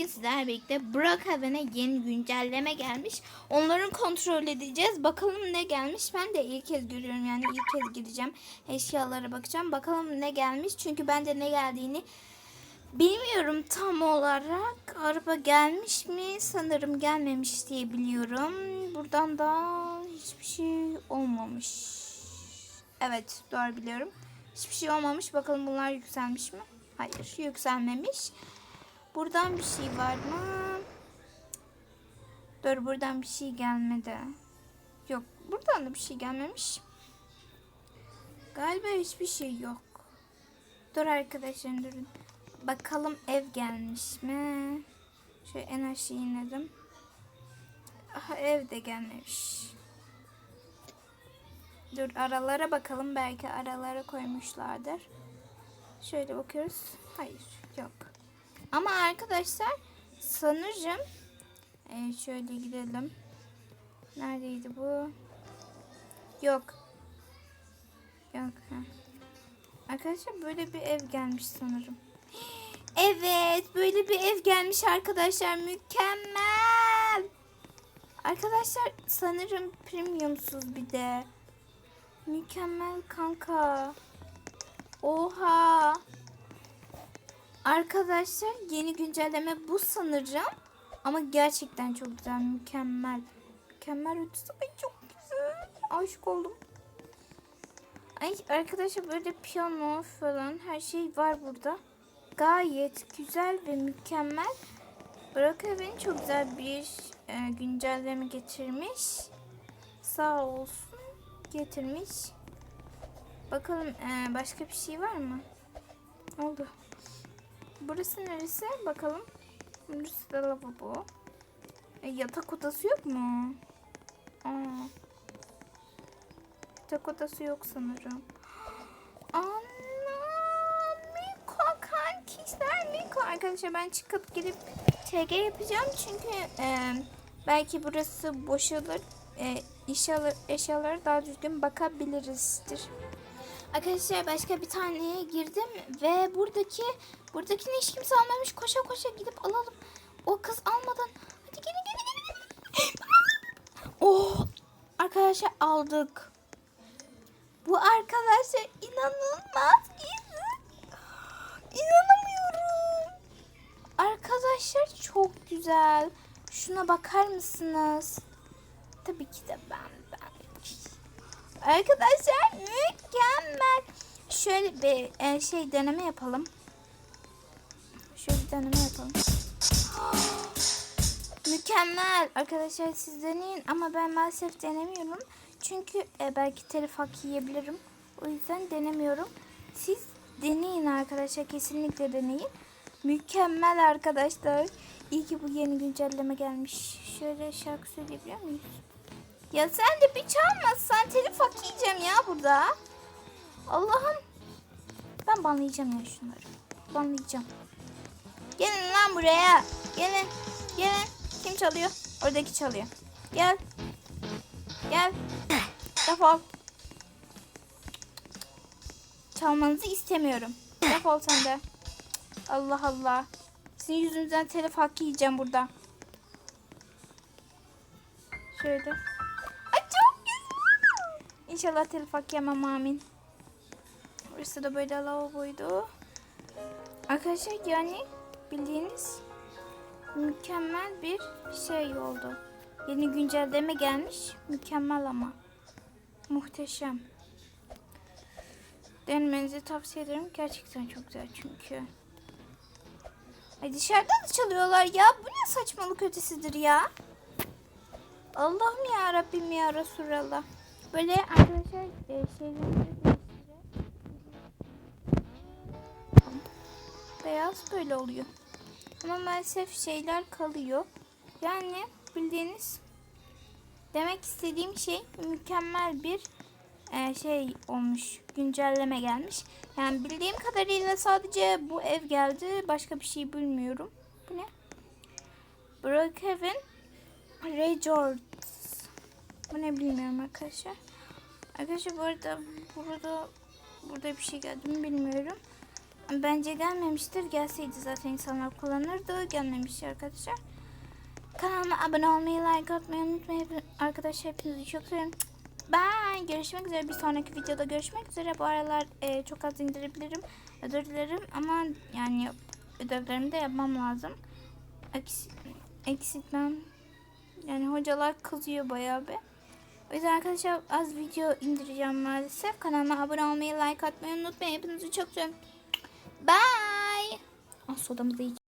bugün sizlerle birlikte Brookhaven'e yeni güncelleme gelmiş. Onların kontrol edeceğiz. Bakalım ne gelmiş. Ben de ilk kez görüyorum yani ilk kez gideceğim. Eşyalara bakacağım. Bakalım ne gelmiş. Çünkü ben de ne geldiğini bilmiyorum tam olarak. Araba gelmiş mi? Sanırım gelmemiş diye biliyorum. Buradan da hiçbir şey olmamış. Evet doğru biliyorum. Hiçbir şey olmamış. Bakalım bunlar yükselmiş mi? Hayır yükselmemiş. Buradan bir şey var mı? Dur buradan bir şey gelmedi. Yok buradan da bir şey gelmemiş. Galiba hiçbir şey yok. Dur arkadaşlar durun. Bakalım ev gelmiş mi? Şöyle en aşağı inelim. Aha ev de gelmemiş. Dur aralara bakalım. Belki aralara koymuşlardır. Şöyle bakıyoruz. Hayır yok. Ama arkadaşlar sanırım e, şöyle gidelim. Neredeydi bu? Yok. Yok. Heh. Arkadaşlar böyle bir ev gelmiş sanırım. Evet böyle bir ev gelmiş arkadaşlar. Mükemmel. Arkadaşlar sanırım premiumsuz bir de. Mükemmel kanka. Oha. Arkadaşlar yeni güncelleme bu sanırım. Ama gerçekten çok güzel, mükemmel. Mükemmel ötesi. Ay çok güzel. Aşık oldum. Ay arkadaşlar böyle piyano falan her şey var burada. Gayet güzel ve mükemmel. Brookhaven çok güzel bir e, güncelleme getirmiş. Sağ olsun getirmiş. Bakalım e, başka bir şey var mı? Oldu? Burası neresi? Bakalım. Burası da lavabo. E, yatak odası yok mu? Aa. Yatak odası yok sanırım. Ana Miko kankişler Miko. Arkadaşlar ben çıkıp gidip TG yapacağım. Çünkü e, belki burası boşalır. E, eşyalar, eşyalara daha düzgün bakabilirizdir. Arkadaşlar başka bir taneye girdim ve buradaki buradakini hiç kimse almamış. Koşa koşa gidip alalım. O kız almadan. Hadi gelin gelin gelin. oh arkadaşlar aldık. Bu arkadaşlar inanılmaz güzel. İnanamıyorum. Arkadaşlar çok güzel. Şuna bakar mısınız? Tabii ki de ben. Arkadaşlar mükemmel. Şöyle bir e, şey deneme yapalım. Şöyle bir deneme yapalım. mükemmel. Arkadaşlar siz deneyin ama ben maalesef denemiyorum. Çünkü e, belki telif hak yiyebilirim. O yüzden denemiyorum. Siz deneyin arkadaşlar. Kesinlikle deneyin. Mükemmel arkadaşlar. İyi ki bu yeni güncelleme gelmiş. Şöyle şarkı söyleyebiliyor muyuz? Ya sen de bir çalmazsan telif hak yiyeceğim ya burada. Allah'ım. Ben banlayacağım ya şunları. Banlayacağım. Gelin lan buraya. Gelin. Gelin. Kim çalıyor? Oradaki çalıyor. Gel. Gel. Defol. Çalmanızı istemiyorum. Defol sen de. Allah Allah. Sizin yüzünüzden telif hakkı yiyeceğim burada. Şöyle. İnşallah telif hakkı yemem amin. Burası da böyle lavaboydu. Arkadaşlar yani bildiğiniz mükemmel bir şey oldu. Yeni güncelleme gelmiş. Mükemmel ama. Muhteşem. Denemenizi tavsiye ederim. Gerçekten çok güzel çünkü. Ay dışarıdan da çalıyorlar ya. Bu ne saçmalık ötesidir ya. Allah'ım ya Rabbim ya Resulallah. Böyle arkadaşlar e, şeyleri Beyaz böyle oluyor. Ama maalesef şeyler kalıyor. Yani bildiğiniz demek istediğim şey mükemmel bir e, şey olmuş. Güncelleme gelmiş. Yani bildiğim kadarıyla sadece bu ev geldi. Başka bir şey bilmiyorum. Bu ne? Brookhaven Resorts. Bu ne bilmiyorum arkadaşlar. Arkadaşlar bu arada burada burada bir şey geldi mi bilmiyorum. Bence gelmemiştir. Gelseydi zaten insanlar kullanırdı. Gelmemiş arkadaşlar. Kanalıma abone olmayı, like atmayı unutmayın. Arkadaşlar hepinizi çok seviyorum. Bye. Görüşmek üzere. Bir sonraki videoda görüşmek üzere. Bu aralar e, çok az indirebilirim. Özür dilerim ama yani ödevlerimi de yapmam lazım. Eks, eksiltmem. Yani hocalar kızıyor bayağı bir. O yüzden arkadaşlar az video indireceğim maalesef. Kanalıma abone olmayı, like atmayı unutmayın. Hepinizi çok seviyorum. Bye. Ah içelim.